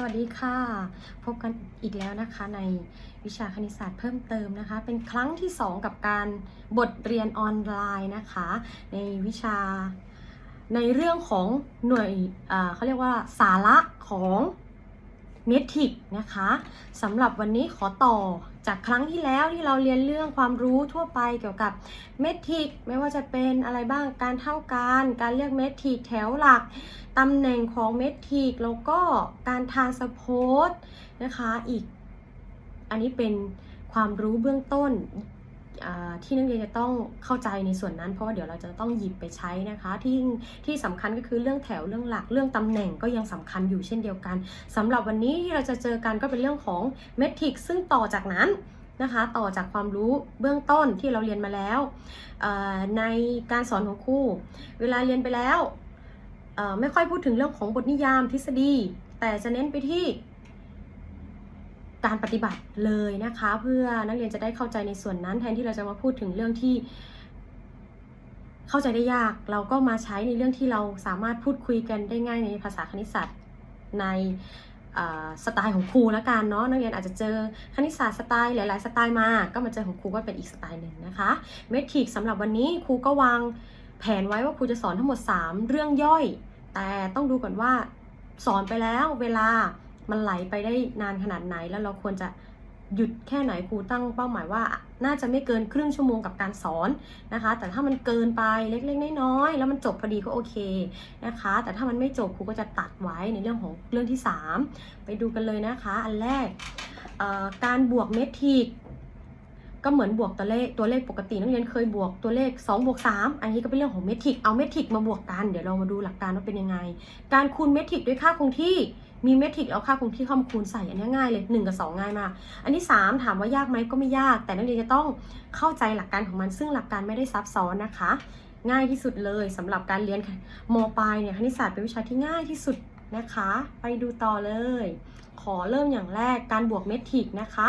สวัสดีค่ะ พบกันอีกแล้วนะคะในวิชาคณิตศาสตร์เพิ่มเติมนะคะ เป็นครั้งที่ 2 กับการบทเรียนออนไลน์นะคะ ในวิชาในเรื่องของหน่วยเขาเรียกว่าสาระของ เมทริกนะคะสำหรับวันนี้ขอต่อจากครั้งที่แล้วที่เราเรียนเรื่องความรู้ทั่วไปเกี่ยวกับเมทริกไม่ว่าจะเป็นอะไรบ้างการเท่ากัน การเรียกเมทริกแถวหลักตำแหน่งของเมทริกแล้วก็การทานสโพสนะคะอีก อันนี้เป็นความรู้เบื้องต้น ที่นักเรียนจะต้องเข้าใจในส่วนนั้น เพราะว่าเดี๋ยวเราจะต้องหยิบไปใช้นะคะ ที่ที่สำคัญก็คือเรื่องแถวเรื่องหลักเรื่องตำแหน่งก็ยังสำคัญอยู่เช่นเดียวกันสำหรับวันนี้ที่เราจะเจอกันก็เป็นเรื่องของเมทริกซึ่งต่อจากนั้นนะคะต่อจากความรู้เบื้องต้นที่เราเรียนมาแล้วในการสอนของครูเวลาเรียนไปแล้วไม่ค่อยพูดถึงเรื่องของบทนิยามทฤษฎี แต่จะเน้นไปที่ การปฏิบัติเลยนะคะ เพื่อนักเรียนจะได้เข้าใจในส่วนนั้น แทนที่เราจะมาพูดถึงเรื่องที่ เข้าใจได้ยาก เราก็มาใช้ในเรื่องที่เราสามารถพูดคุยกันได้ง่ายในภาษาคณิตศาสตร์ในสไตล์ของครูละกันเนาะนักเรียนอาจจะเจอคณิตศาสตร์สไตล์หลายๆสไตล์มา ก็มาเจอของครูก็เป็นอีกสไตล์หนึ่งนะคะเมทริกสำหรับวันนี้ครูก็วางแผนไว้ว่าครูจะสอนทั้งหมด 3 เรื่องย่อย แต่ต้องดูก่อนว่าสอนไปแล้วเวลา มันไหลไปได้นานขนาดไหน แล้วเราควรจะหยุดแค่ไหนครูตั้งเป้าหมายว่า น่าจะไม่เกินครึ่งชั่วโมงกับการสอนนะคะ แต่ถ้ามันเกินไปเล็กๆน้อยๆแล้วมันจบพอดีก็โอเคนะคะ แต่ถ้ามันไม่จบครูก็จะตัดไว้ในเรื่องของเรื่องที่ 3 ไปดูกันเลยนะคะ อันแรกการบวกเมทริกก็เหมือนบวกตัวเลขตัวเลขปกตินักเรียนเคยบวกตัวเลข2บวก3อันนี้ก็เป็นเรื่องของเมทริกเอาเมทริกมาบวกกันเดี๋ยวเรามาดูหลักการว่าเป็นยังไง การคูณเมทริกด้วยค่าคงที่ มีเมทริกเอาค่าคงที่เข้ามาคูณใส่อันนี้ง่ายเลย 1 กับ 2 ง่ายมาก อันที่ 3 ถามว่ายากไหมก็ไม่ยาก แต่นักเรียนจะต้องเข้าใจหลักการของมันซึ่งหลักการไม่ได้ซับซ้อนนะคะ ง่ายที่สุดเลยสำหรับการเรียนมปลายเนี่ยคณิตศาสตร์เป็นวิชาที่ง่ายที่สุดนะคะ ไปดูต่อเลย ขอเริ่มอย่างแรกการบวกเมทริกนะคะ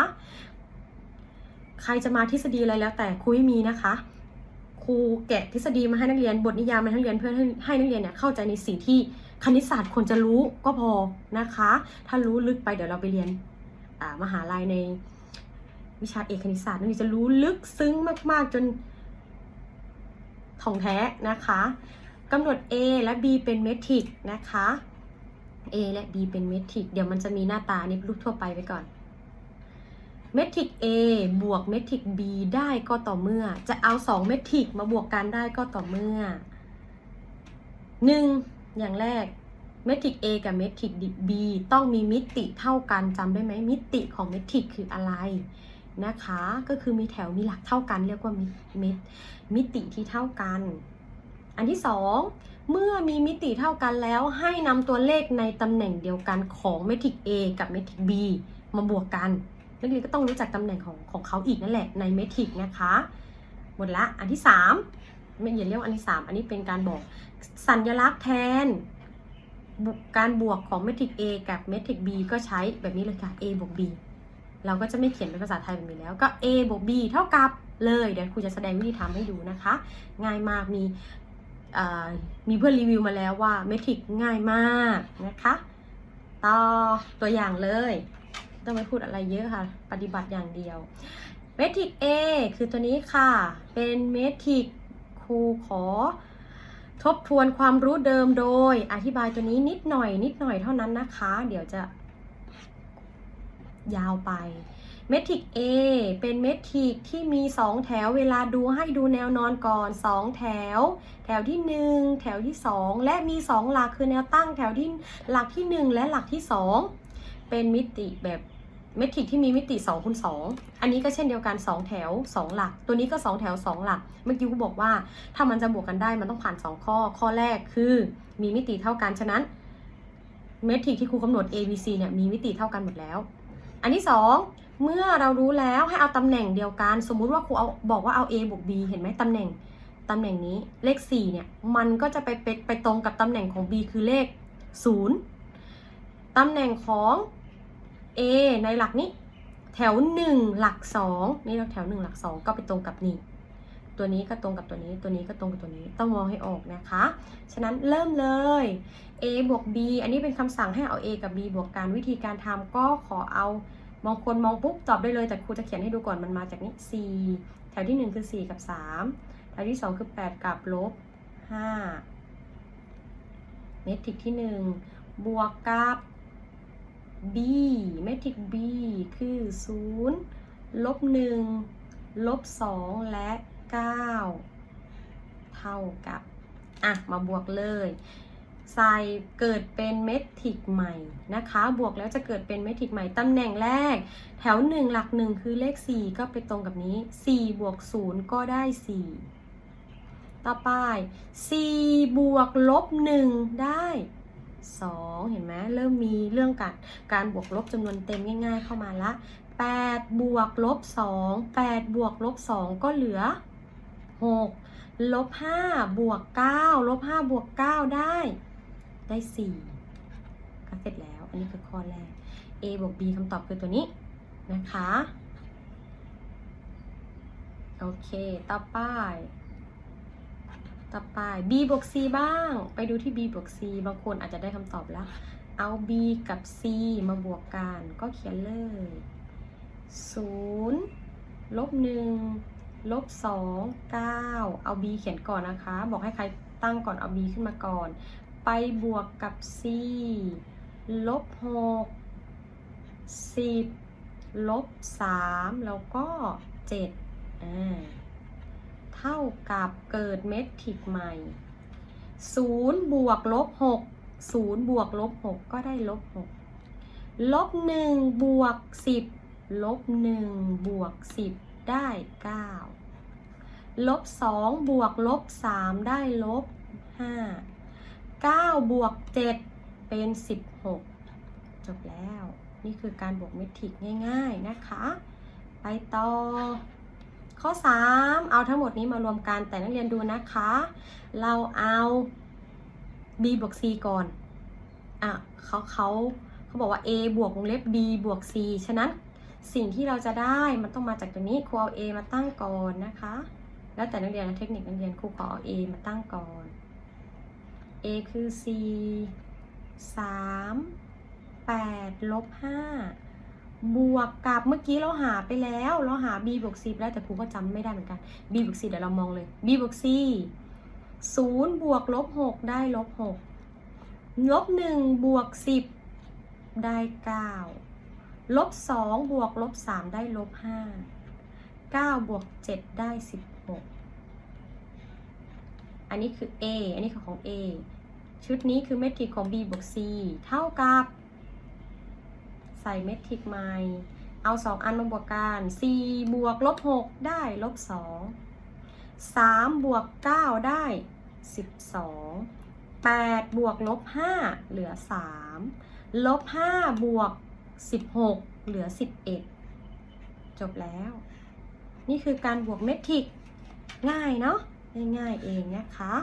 ใครจะมาทฤษฎีอะไรแล้วแต่ครูมีนะคะครูแกะทฤษฎีมาให้นักเรียนบทนิยามมาให้นักเรียนเพื่อให้ให้นักเรียนเนี่ยเข้าใจในสิ่งที่ คณิตศาสตร์ควรจะรู้ก็พอนะคะ ถ้ารู้ลึกไปเดี๋ยวเราไปเรียนมหาลัยในวิชาเอกคณิตศาสตร์นักเรียนจะรู้ลึกซึ้งมาก ๆ จนท่องแท้นะคะกำหนด A และ B เป็นเมทริกนะคะ A และ B เป็นเมทริกเดี๋ยวมันจะมีหน้าตาอันนี้รูปทั่วไปไปก่อนเมทริก A บวกเมทริก B ได้ก็ต่อเมื่อ จะเอา 2 เมทริกมาบวกกันได้ก็ต่อเมื่อ 1. อย่างแรกเมทริก A กับเมทริก B ต้องมีมิติเท่ากันจำได้ไหมมิติของเมทริกคืออะไรนะคะ ก็คือมีแถวมีหลักเท่ากันเรียกว่ามิเมตมิติที่เท่ากัน อันที่ 2 เมื่อมีมิติเท่ากันแล้วให้นำตัวเลขในตำแหน่งเดียวกันของเมทริก A กับเมทริก B มาบวกกันนักเรียนก็ต้องรู้จักตำแหน่งของของเขาอีกนั่นแหละในเมทริกนะคะ หมดละอันที่ 3 ไม่อย่าเรียกอันที่ 3 อันนี้เป็นการบอก สัญลักษณ์แทน การบวกของเมทริก A กับเมทริก B ก็ใช้แบบนี้เลยค่ะ A บวก B เราก็จะไม่เขียนเป็นภาษาไทยแบบนี้แล้วก็ A บวก B เท่ากับเลยเดี๋ยวครูจะแสดงวิธีทำให้ดูนะคะ ง่ายมากมีมีเพื่อนรีวิวมาแล้วว่าเมทริกง่ายมากนะคะ ต่อตัวอย่างเลยต้องไม่พูดอะไรเยอะค่ะ ปฏิบัติอย่างเดียวเมทริก A คือตัวนี้ค่ะ เป็นเมทริกครูขอ ทบทวนความรู้เดิมโดย อธิบายตัวนี้นิดหน่อย นิดหน่อยเท่านั้นนะคะ เดี๋ยวจะยาวไปเมทริก A เป็นเมทริกที่มี 2 แถวเวลาดูให้ดูแนวนอนก่อน 2 แถว แถวที่ 1 แถวที่ 2 และมี 2 หลักคือแนวตั้งแถวที่หลักที่ 1 และหลักที่ 2 เป็นมิติแบบ เมทริกที่มีมิติ2คูณ2อันนี้ก็เช่นเดียวกัน 2 แถว 2 หลัก ตัวนี้ก็ 2 แถว 2 หลัก เมื่อกี้กูบอกว่า ถ้ามันจะบวกกันได้มันต้องผ่าน 2 ข้อ ข้อแรกคือมีมิติเท่ากัน ฉะนั้นเมทริกที่ครูกำหนด A B C เนี่ยมีมิติเท่ากันหมดแล้ว อันที่ 2 เมื่อเรารู้แล้วให้เอาตำแหน่งเดียวกัน สมมุติว่าครูเอาบอกว่าเอา A บวก B เห็นไหมตำแหน่งตำแหน่งนี้เลข4เนี่ยมันก็จะไปไปไปตรงกับตำแหน่งของ B คือเลข 0ตำแหน่งของ A ในหลักนี้ แถว 1 หลัก 2 นี่เราแถว 1 หลัก 2 ก็ไปตรงกับนี่ ตัวนี้ก็ตรงกับตัวนี้ ตัวนี้ก็ตรงกับตัวนี้ ต้องมองให้ออกนะคะ ฉะนั้นเริ่มเลย a บวก b อันนี้เป็นคำสั่งให้เอา a กับ b บวกกัน วิธีการทำก็ขอเอามองคนมองปุ๊บตอบได้เลย แต่ครูจะเขียนให้ดูก่อน มันมาจากนี้ 4 แถวที่ 1 คือ 4 กับ 3 แถวที่ 2 คือ 8 กับลบ 5 เมทริกที่ 1 บวกกับ b เมทริก b คือ 0 ลบ 1 ลบ 2 และ 9 เท่ากับ อะ มาบวกเลยใส่เกิดเป็นเมทริกใหม่นะคะ บวกแล้วจะเกิดเป็นเมทริกใหม่ ตำแหน่งแรก แถว 1 หลัก 1 คือเลข 4 ก็ไปตรงกับนี้ 4 บวก 0 ก็ได้ 4 ต่อไป 4 บวกลบ 1 ได้ 2 เห็นไหมเริ่มมีเรื่องการการบวกลบจำนวนเต็มง่าย ๆ เข้ามาละ 8 บวกลบ 2 8 บวกลบ 2 ก็เหลือ 6 ลบ 5 บวก 9 ลบ 5 บวก 9 ได้ ได้ 4 ก็เสร็จแล้ว อันนี้คือข้อแรก a บวก b คำตอบคือตัวนี้นะคะ โอเค ต่อไป ต่อไป b บวก c บ้าง ไปดูที่ b บวก c บางคนอาจจะได้คำตอบแล้ว เอา b กับ c มาบวกกัน ก็เขียนเลย0ลบ1ลบ2 9 เอา b เขียนก่อนนะคะ บอกให้ใครตั้งก่อนเอา b ขึ้นมาก่อน ไปบวกกับ c ลบ6 10ลบ3แล้วก็7อ่า เท่ากับเกิดเมทริกใหม่0บวกลบ6 0บวกลบ6ก็ได้ลบ6ลบ1บวก10ลบ1บวก10 ได้ 9 ลบ2บวกลบ3ได้ลบ 5 9 บวก 7 เป็น 16 จบแล้ว นี่คือการบวกเมทริกง่าย ๆ นะคะ ไปต่อ ข้อ 3 เอาทั้งหมดนี้มารวมกันแต่นักเรียนดูนะคะ เราเอา b บวก c ก่อนอะเขาเขาเขาบอกว่า a บวกวงเล็บ b บวก c ฉะนั้นสิ่งที่เราจะได้มันต้องมาจากตัวนี้ครูเอา a มาตั้งก่อนนะคะ แล้วแต่นักเรียนนะเทคนิคนักเรียนครูขอเอา a มาตั้งก่อน a คือ c 3 8ลบ5 บวกกับเมื่อกี้เราหาไปแล้ว เราหา b บวก c ไปแล้วแต่ครูก็จำไม่ได้เหมือนกัน b บวก c เดี๋ยวเรามองเลย b บวก c 0บวกลบ6ได้ลบ6ลบ1บวก10 ได้ 9 ลบ2บวกลบ3ได้ลบ5 9บวก7ได้ 16 อันนี้คือ a อันนี้คือของ a ชุดนี้คือเมทริกของ b บวก c เท่ากับ ใส่เมทริกใหม่ เอา 2 อันมาบวกกัน4บวกลบ6ได้ลบ2 3บวก9ได้ 12 8 บวกลบ 5 เหลือ 3 ลบ 5 บวก 16 เหลือ 11 จบแล้ว นี่คือการบวกเมทริกง่ายเนาะง่ายๆเองนะคะ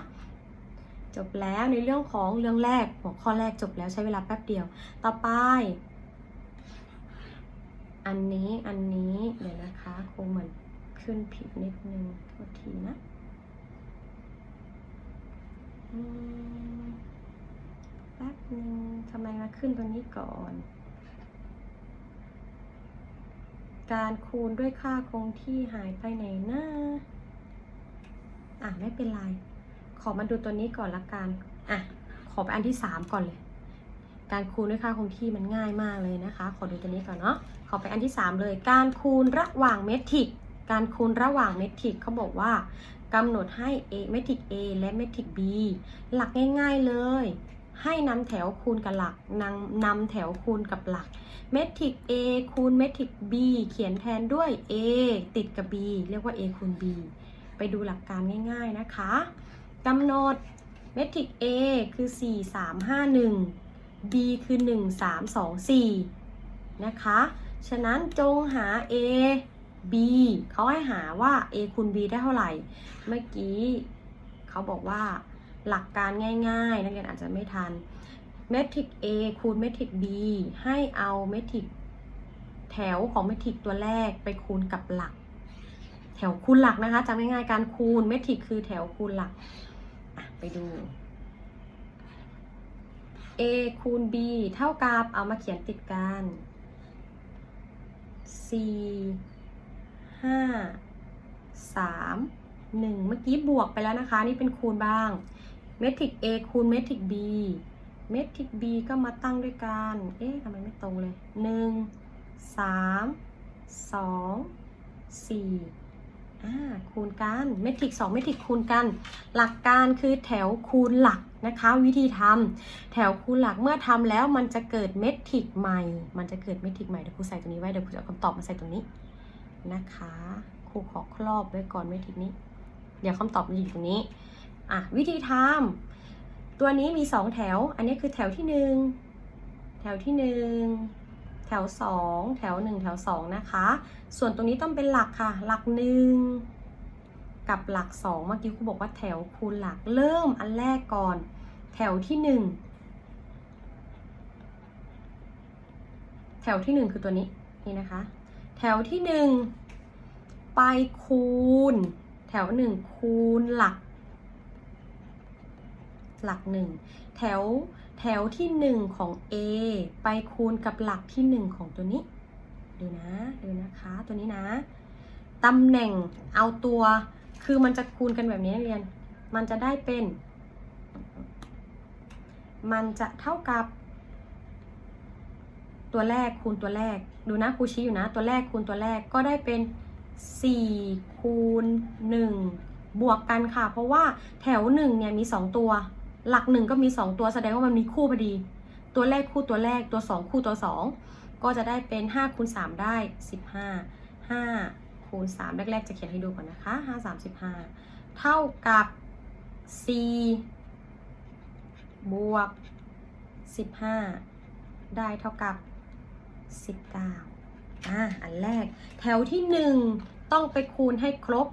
จบแล้วในเรื่องของเรื่องแรกหัวข้อแรกจบแล้วใช้เวลาแป๊บเดียว ต่อไป อันนี้อันนี้เดี๋ยวนะคะคงเหมือนขึ้นผิดนิดนึงโทษทีนะแป๊บนึงทำไมมาขึ้นตรงนี้ก่อน การคูณด้วยค่าคงที่หายไปไหนนะอะ ไม่เป็นไร ขอมาดูตัวนี้ก่อนละกันอะ ขอไปอันที่3ก่อนเลย การคูณด้วยค่าคงที่มันง่ายมากเลยนะคะ ขอดูตัวนี้ก่อนเนาะ ขอไปอันที่ 3 เลย การคูณระหว่างเมทริก การคูณระหว่างเมทริกเขาบอกว่ากำหนดให้ a เมทริก a และเมทริก b หลักง่าย ๆเลย ให้นำแถวคูณกับหลักนำนำแถวคูณกับหลัก เมทริก a คูณเมทริก b เขียนแทนด้วย a ติดกับ b เรียกว่า a คูณ b ไปดูหลักการง่ายๆนะคะกำหนดเมทริก A คือ 4 3 5 1 B คือ 1 3 2 4 นะคะ ฉะนั้นจงหา A B เขาให้หาว่า A คูณ B ได้เท่าไหร่ เมื่อกี้เขาบอกว่าหลักการง่ายๆ นักเรียนอาจจะไม่ทัน เมทริก A คูณเมทริก B ให้เอาเมทริกแถวของเมทริกตัวแรกไปคูณกับหลัก แถวคูณหลักนะคะจำง่ายๆ การคูณเมทริกคือแถวคูณหลัก ไปดู a คูณ b เท่ากับเอามาเขียนติดกัน 4 5 3 1เมื่อกี้บวกไปแล้วนะคะ นี่เป็นคูณบ้างเมทริก A คูณเมทริก B เมทริก B ก็มาตั้งด้วยกัน เอ๊ะทำไมไม่ตรงเลย1 3 2 4อ่าคูณกันเมทริก2เมทริกคูณกัน หลักการคือแถวคูณหลัก นะคะ วิธีทำแถวคูณหลักเมื่อทำแล้วมันจะเกิดเมทริกใหม่ มันจะเกิดเมทริกใหม่เดี๋ยวครูใส่ตรงนี้ไว้เดี๋ยวครูจะเอาคำตอบมาใส่ตรงนี้นะคะครูขอครอบไว้ก่อนเมทริกนี้ เดี๋ยวคำตอบมันอยู่ตรงนี้อะวิธีทำตัวนี้มีสองแถว อันนี้คือแถวที่หนึ่งแถวที่หนึ่งแถวสองแถวหนึ่งแถวสองนะคะ ส่วนตรงนี้ต้องเป็นหลักค่ะ หลักหนึ่ง กับหลักสองเมื่อกี้ครูบอกว่าแถวคูณหลักเริ่มอันแรกก่อน แถวที่หนึ่งแถวที่หนึ่งคือตัวนี้นี่นะคะ แถวที่หนึ่งไปคูณ แถวหนึ่งคูณหลัก หลักหนึ่งแถวแถวที่หนึ่งของ A ไปคูณกับหลักที่หนึ่งของตัวนี้ ดูนะ ดูนะคะ ตัวนี้นะ ตำแหน่งเอาตัว คือมันจะคูณกันแบบนี้นักเรียน มันจะได้เป็น มันจะเท่ากับ ตัวแรกคูณตัวแรก ดูนะครูชี้อยู่นะ ตัวแรกคูณตัวแรกก็ได้เป็น4คูณ1บวกกันค่ะ เพราะว่าแถว1เนี่ยมี 2 ตัว หลัก 1 ก็มี 2 ตัวแสดงว่ามันมีคู่พอดี ตัวแรกคู่ตัวแรกตัว 2 คู่ตัว 2 ก็จะได้เป็น5คูณ3ได้ 15 5 คูณ 3 แรก ๆ จะเขียนให้ดูก่อนนะคะ5 35 เท่ากับ 4 บวก 15 ได้เท่ากับ 19อ่าอันแรก แถวที่หนึ่งต้องไปคูณให้ครบ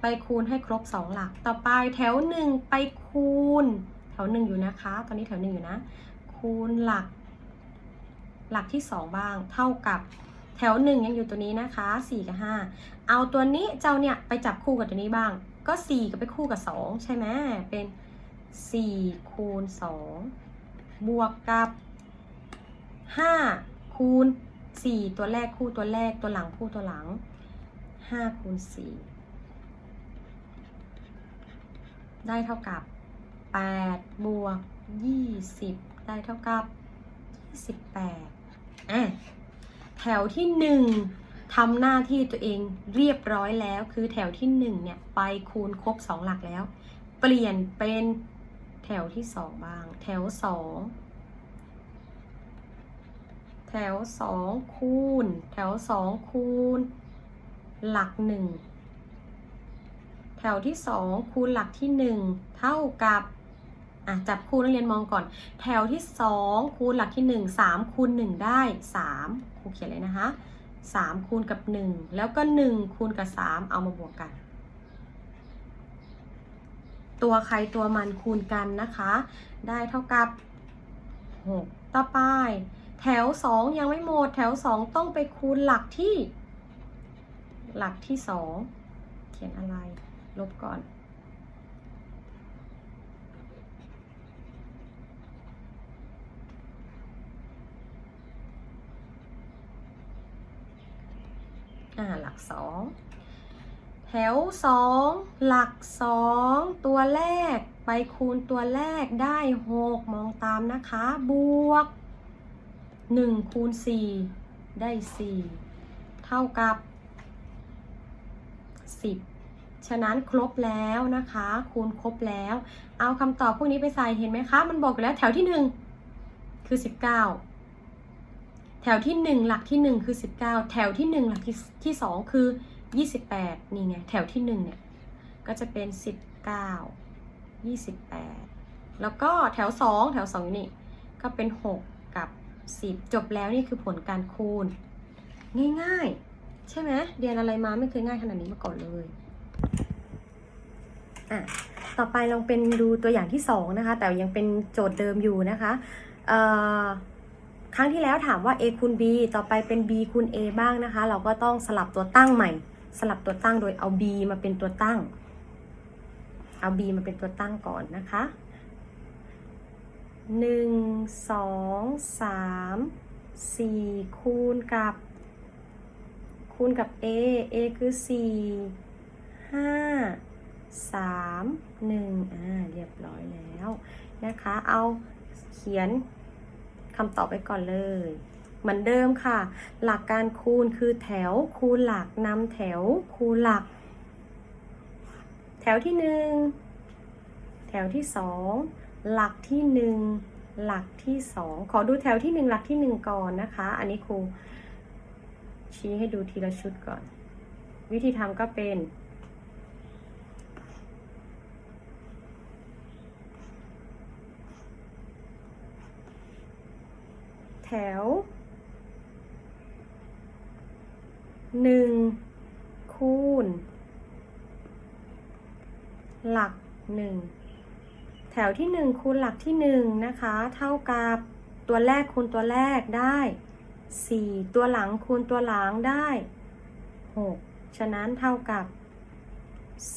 ไปคูณให้ครบสองหลัก ต่อไปแถวหนึ่งไปคูณ แถวหนึ่งอยู่นะคะ ตอนนี้แถวหนึ่งอยู่นะ คูณหลัก หลักที่สองบ้าง เท่ากับ แถวหนึ่งยังอยู่ตัวนี้นะคะสี่กับห้าเอาตัวนี้เจ้าเนี่ยไปจับคู่กับตัวนี้บ้าง ก็สี่ก็ไปคู่กับสองใช่ไหมเป็นสี่คูณสองบวกกับห้าคูณสี่ตัวแรกคู่ตัวแรกตัวหลังคู่ตัวหลังห้าคูณสี่ได้เท่ากับแปดบวกยี่สิบได้เท่ากับยี่สิบแปดอะ แถวที่หนึ่งทำหน้าที่ตัวเองเรียบร้อยแล้ว คือแถวที่หนึ่งเนี่ย ไปคูณครบสองหลักแล้ว เปลี่ยนเป็นแถวที่สองบ้าง แถวสองแถวสองคูณ แถวสองคูณ หลักหนึ่งแถวที่สองคูณหลักที่หนึ่งเท่ากับอะจับคู่นักเรียนมองก่อน แถวที่สองคูณหลักที่หนึ่งสามคูณหนึ่งได้สาม รูเขียนเลยนะคะสามคูณกับหนึ่งแล้วก็หนึ่งคูณกับสามเอามาบวกกัน ตัวใครตัวมันคูณกันนะคะ ได้เท่ากับหกต่อไปแถวสองยังไม่หมด แถวสองต้องไปคูณหลักที่ หลักที่สองเขียนอะไร ลบก่อน อ่าหลักสองแถวสองหลักสองตัวแรกไปคูณตัวแรกได้หกมองตามนะคะ บวก1คูณ4ได้4เท่ากับ10ฉะนั้นครบแล้วนะคะ คูณครบแล้ว เอาคำตอบพวกนี้ไปใส่เห็นไหมคะ มันบอกอยู่แล้วแถวที่1คือ19แถวที่ 1 หลักที่ 1 คือ 19 แถวที่ 1 หลักที่ที่ 2 คือ 28 นี่ไง แถวที่ 1 เนี่ย ก็จะเป็น 19 28 แล้วก็แถว 2 แถว 2 นี่ ก็เป็น 6 กับ 10 จบแล้วนี่คือผลการคูณ ง่ายๆ ใช่ไหมเรียนอะไรมาไม่เคยง่ายขนาดนี้มาก่อนเลย อะ ต่อไปลองเป็นดูตัวอย่างที่ 2 นะคะ แต่ยังเป็นโจทย์เดิมอยู่นะคะ เอ่อ รั้งที่แล้วถามว่า a คูณ b ต่อไปเป็น b คูณ a บ้างนะคะ เราก็ต้องสลับตัวตั้งใหม่ สลับตัวตั้งโดยเอา b มาเป็นตัวตั้ง เอา b มาเป็นตัวตั้งก่อนนะคะหนึ่งสองสามสี่คูณกับ คูณกับ a a คือสี่ห้าสามหนึ่งอ่าเรียบร้อยแล้วนะคะ เอาเขียน คำตอบไปก่อนเลยเหมือนเดิมค่ะ หลักการคูณคือแถวคูณหลักนำแถวคูณหลัก แถวที่หนึ่งแถวที่สองหลักที่หนึ่งหลักที่สองขอดูแถวที่หนึ่งหลักที่หนึ่งก่อนนะคะ อันนี้ครูชี้ให้ดูทีละชุดก่อน วิธีทำก็เป็น วหนึ่งคูณ หลักหนึ่งแถวที่หนึ่งคูณหลักที่หนึ่งนะคะ เท่ากับตัวแรกคูณตัวแรกได้สี่ตัวหลังคูณตัวหลังได้หกฉะนั้นเท่ากับ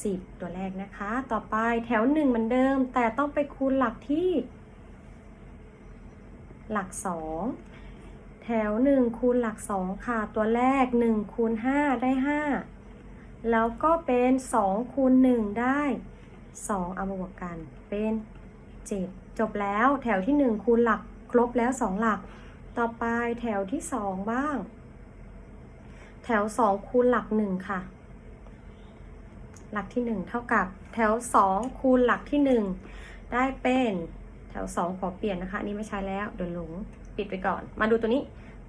สิบตัวแรกนะคะ ต่อไปแถวหนึ่งเหมือนเดิม แต่ต้องไปคูณหลักที่ หลักสอง แถวหนึ่งคูณหลักสองค่ะ ตัวแรกหนึ่งคูณห้าได้ห้าแล้วก็เป็นสองคูณหนึ่งได้สองเอามาบวกกัน เป็นเจ็ดจบแล้วแถวที่หนึ่งคูณหลักครบแล้วสองหลัก ต่อไปแถวที่สองบ้าง แถวสองคูณหลักหนึ่งค่ะ หลักที่หนึ่งเท่ากับแถวสองคูณหลักที่หนึ่งได้เป็นแถวสองขอเปลี่ยนนะคะ อันนี้ไม่ใช้แล้วเดี๋ยวหลง ปิดไปก่อน มาดูตัวนี้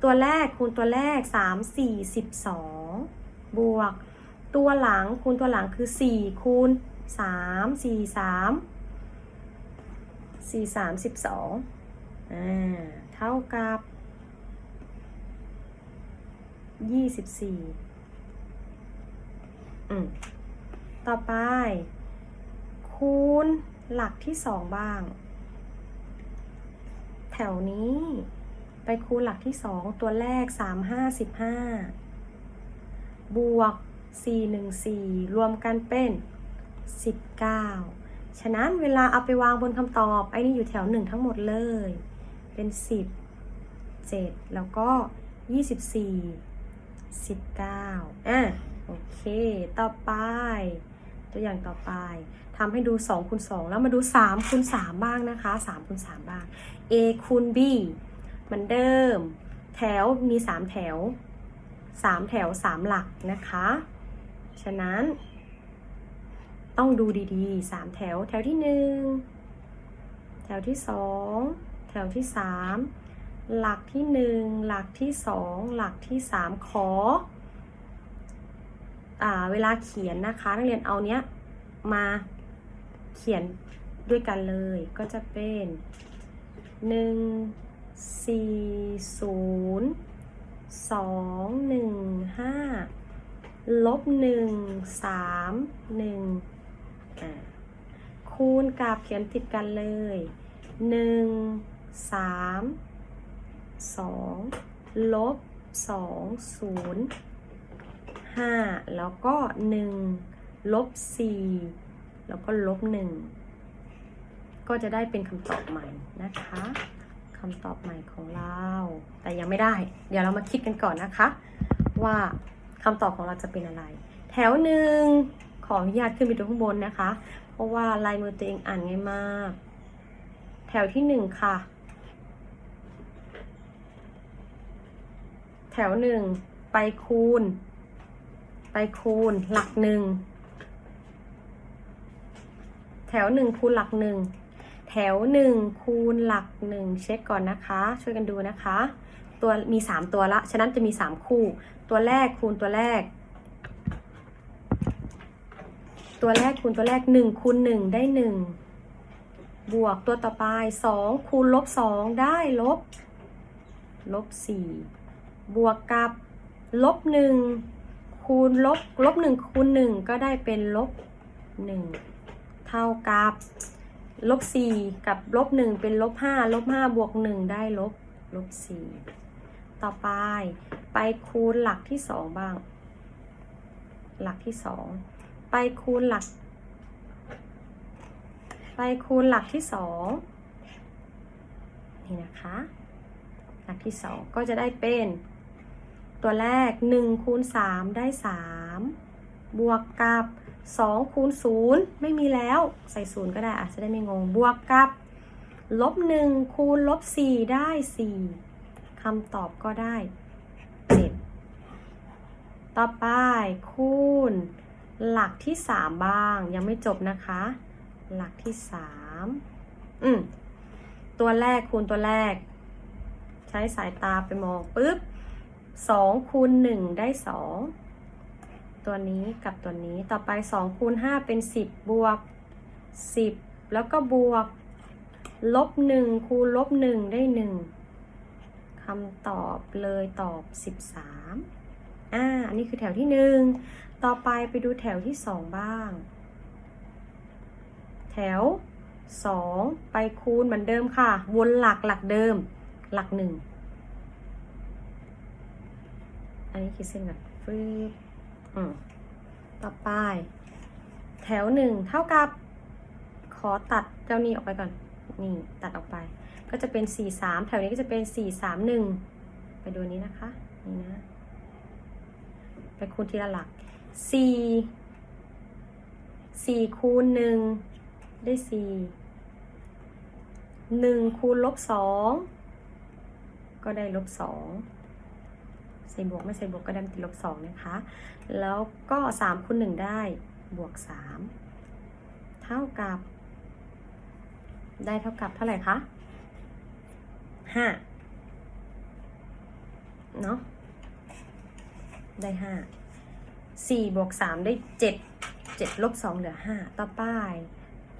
ตัวแรกคูณตัวแรกสามสี่สิบสองบวก ตัวหลังคูณตัวหลังคือสี่คูณสามสี่สามสี่สามสิบสองอ่าเท่ากับยี่สิบสี่อืมต่อไป คูณหลักที่สองบ้าง แถวนี้ ไปคูณหลักที่สองตัวแรกสามห้าสิบห้าบวกสี่หนึ่งสี่รวมกันเป็นสิบเก้าฉะนั้นเวลาเอาไปวางบนคำตอบ ไอ้นี่อยู่แถวหนึ่งทั้งหมดเลย เป็นสิบเจ็ดแล้วก็ยี่สิบสี่สิบเก้าอะโอเค ต่อไป ตัวอย่างต่อไปทำให้ดู2คูณ2แล้วมาดู3คูณ3บ้างนะคะ3คูณ3บ้าง a คูณ b มือนเดิม แถวมี 3 แถว 3 แถว 3 หลักนะคะ ฉะนั้น ต้องดูดีๆ 3 แถวแถวที่ 1 แถวที่ 2 แถวที่ 3 หลักที่ 1 หลักที่ 2 หลักที่ 3 ขอ เวลาเขียนนะคะ นักเรียนเอาเนี้ยมาเขียนด้วยกันเลย ก็จะเป็นหนึ่งสี่ศูนย์สองหนึ่งห้าลบหนึ่งสามหนึ่งคูณกับเขียนติดกันเลยหนึ่งสามสองลบสองศูนย์ ห้าแล้วก็หนึ่งลบสี่แล้วก็ลบหนึ่งก็จะได้เป็นคำตอบใหม่นะคะคำตอบใหม่ของเรา แต่ยังไม่ได้ เดี๋ยวเรามาคิดกันก่อนนะคะ ว่าคำตอบของเราจะเป็นอะไร แถวหนึ่งขออนุญาตขึ้นไปดูข้างบนนะคะ เพราะว่าลายมือตัวเองอ่านง่ายมาก แถวที่หนึ่งค่ะ แถวหนึ่งไปคูณ ไปคูณหลักหนึ่ง แถวหนึ่งคูณหลักหนึ่ง แถวหนึ่งคูณหลักหนึ่งเช็คก่อนนะคะ ช่วยกันดูนะคะ ตัวมีสามตัวละ ฉะนั้นจะมีสามคู่ ตัวแรกคูณตัวแรก ตัวแรกคูณตัวแรกหนึ่งคูณหนึ่งได้หนึ่งบวกตัวต่อไปสองคูณลบสองได้ลบ ลบสี่บวกกับลบหนึ่ง คูณลบลบหนึ่งคูณหนึ่งก็ได้เป็นลบหนึ่งเท่ากับลบสี่กับลบหนึ่งเป็นลบห้าลบห้าบวกหนึ่งได้ลบลบสี่ต่อไปไปคูณหลักที่สองบ้าง หลักที่สองไปคูณหลัก ไปคูณหลักที่สองนี่นะคะ หลักที่สองก็จะได้เป็น ตัวแรก1คูณ3ได้ 3 บวกกับ2คูณ0ไม่มีแล้วใส่ศูนย์ก็ได้อาจจะได้ไม่งง บวกกับลบ1คูณลบ4ได้ 4คำตอบก็ได้7ต่อไปคูณหลักที่ 3 บ้าง ยังไม่จบนะคะ หลักที่ 3 อืมตัวแรกคูณตัวแรก ใช้สายตาไปมองปุ๊บ 2คูณ1ได้ 2 ตัวนี้กับตัวนี้ต่อไป2คูณ5เป็น 10 บวก 10 แล้วก็บวกลบ1คูณลบ1ได้ 1คำตอบเลยตอบ 13อ่าอันนี้คือแถวที่ 1 ต่อไปไปดูแถวที่ 2 บ้าง แถว 2 ไปคูณเหมือนเดิมค่ะ วนหลักหลักเดิมหลัก 1 อันนี้คิดเส้นก่อนฟืบอืมต่อไป แถวหนึ่งเท่ากับ ขอตัดเจ้านี้ออกไปก่อน นี่ตัดออกไป ก็จะเป็นสี่สามแถวนี้ก็จะเป็นสี่สามหนึ่งไปดูนี้นะคะ นี่นะ ไปคูณทีละหลักสี่สี่คูณหนึ่งได้สี่หนึ่งคูณลบสองก็ได้ลบสอง ใส่บวกไม่ใส่บวกก็ได้ติดลบสองนะคะ แล้วก็สามคูณหนึ่งได้บวกสามเท่ากับ ได้เท่ากับเท่าไหร่คะห้าเนาะได้ห้าสี่บวกสามได้เจ็ดเจ็ดลบสองเหลือห้าต่อไป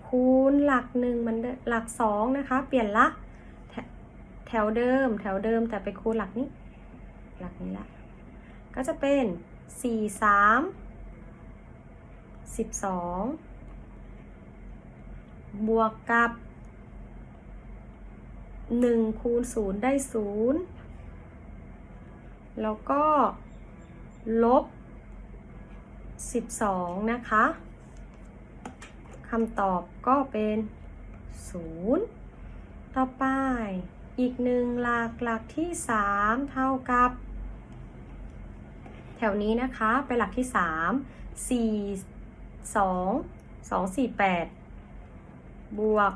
คูณหลักหนึ่งมันหลักสองนะคะ เปลี่ยนละแถวเดิม แถวเดิมแต่ไปคูณหลักนี้ หลักนี้ละ ก็จะเป็นสี่สามสิบสองบวกกับหนึ่งคูณศูนย์ได้ศูนย์แล้วก็ลบสิบสองนะคะคำตอบก็เป็นศูนย์ต่อไปอีกหนึ่งหลักหลักที่สามเท่ากับ แถวนี้นะคะเป็นหลักที่ 3 4 2 2 4 8 บวก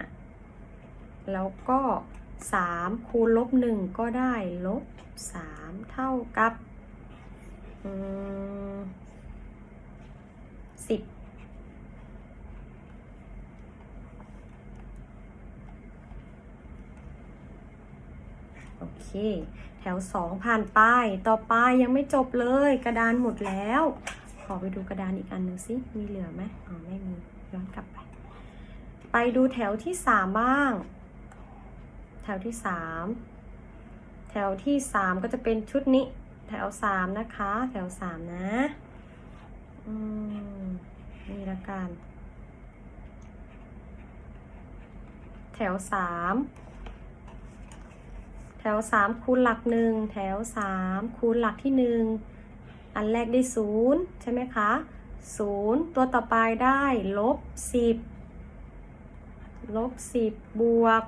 5 แล้วก็ 3 คูณลบ 1 ก็ได้ลบ 3 เท่ากับ 10 โอเค แถวสองผ่านไป ต่อไปยังไม่จบเลย กระดานหมดแล้ว ขอไปดูกระดานอีกอันหนึ่งสิมีเหลือไหมอ๋อไม่มีย้อนกลับไป ไปดูแถวที่สามบ้าง แถวที่สามแถวที่สามก็จะเป็นชุดนี้ แถวสามนะคะ แถวสามนะอืมนี่ละกัน แถวสาม แถวสามคูณหลักหนึ่งแถวสามคูณหลักที่หนึ่งอันแรกได้ศูนย์ใช่ไหมคะศูนย์ตัวต่อไปได้ลบสิบลบสิบบวก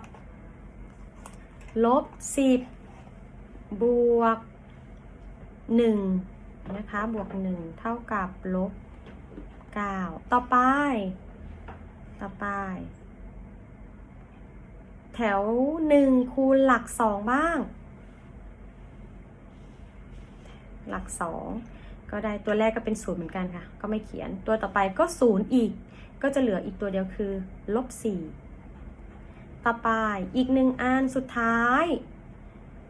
ลบสิบบวกหนึ่งนะคะ บวกหนึ่งเท่ากับลบเก้าต่อไป ต่อไป แถวหนึ่งคูณหลักสองบ้าง หลักสองก็ได้ตัวแรกก็เป็นศูนย์เหมือนกันค่ะ ก็ไม่เขียนตัวต่อไปก็ศูนย์อีก ก็จะเหลืออีกตัวเดียวคือลบสี่ต่อไปอีกหนึ่งอันสุดท้าย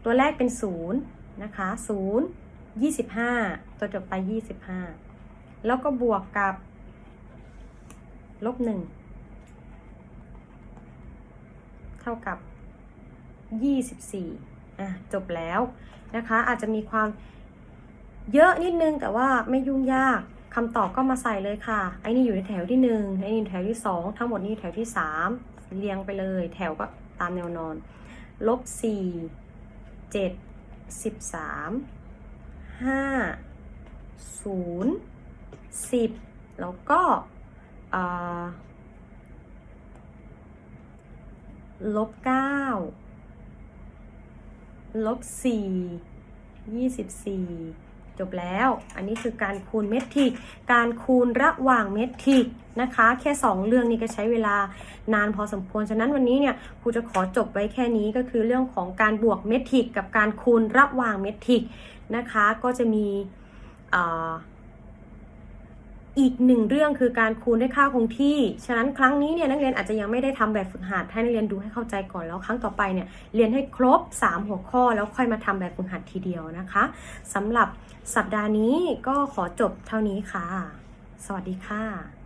ตัวแรกเป็นศูนย์นะคะศูนย์ยี่สิบห้าตัวจบไปยี่สิบห้าแล้วก็บวกกับลบหนึ่ง เท่ากับยี่สิบสี่อะจบแล้วนะคะ อาจจะมีความเยอะนิดนึงแต่ว่าไม่ยุ่งยากคำตอบก็มาใส่เลยค่ะ ไอ้นี่อยู่ในแถวที่หนึ่งไอ้นี่แถวที่สองทั้งหมดนี่แถวที่สามเรียงไปเลย แถวก็ตามแนวนอน ลบสี่เจ็ดสิบสามห้าศูนย์สิบแล้วก็อ่า ลบเก้าลบสี่ยี่สิบสี่จบแล้ว อันนี้คือการคูณเมทริก การคูณระหว่างเมทริกนะคะ แค่ 2 เรื่องนี้ก็ใช้เวลานานพอสมควร ฉะนั้นวันนี้เนี่ยครูจะขอจบไว้แค่นี้ก็คือเรื่องของการบวกเมทริก กับการคูณระหว่างเมทริกนะคะ ก็จะมี อีกหนึ่งเรื่องคือการคูณด้วยค่าคงที่ ฉะนั้นครั้งนี้เนี่ยนักเรียนอาจจะยังไม่ได้ทำแบบฝึกหัดให้นักเรียนดูให้เข้าใจก่อนแล้วครั้งต่อไปเนี่ยเรียนให้ครบ 3 หัวข้อแล้วค่อยมาทำแบบฝึกหัดทีเดียวนะคะสำหรับสัปดาห์นี้ก็ขอจบเท่านี้ค่ะ สวัสดีค่ะ